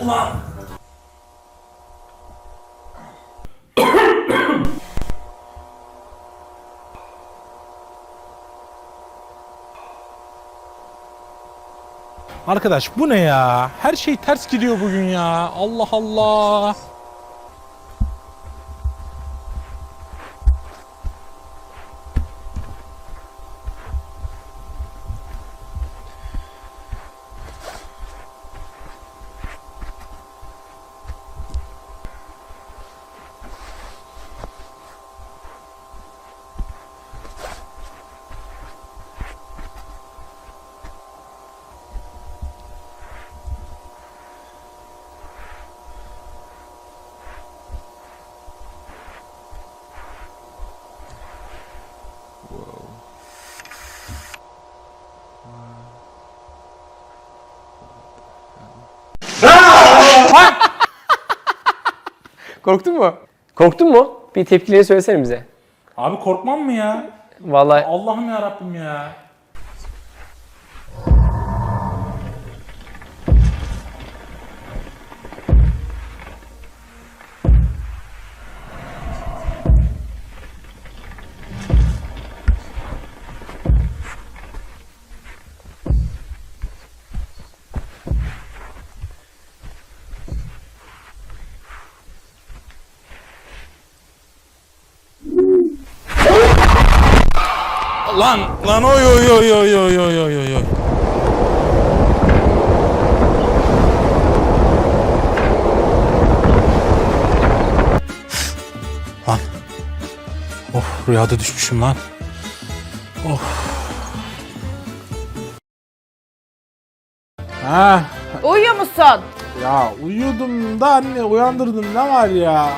Ulan. Arkadaş bu ne ya? Her şey ters gidiyor bugün ya. Allah Allah. Korktun mu? Korktun mu? Bir tepkileri söylesene bize. Abi korkmam mı ya? Vallahi Allah'ım ya Rabbim ya. Lan lan oy oy oy oy oy oy oy oy oy. Lan. Of rüyada düşmüşüm lan. Of. Ha Uyuyor musun? ya uyuyordum da anne uyandırdın ne var ya?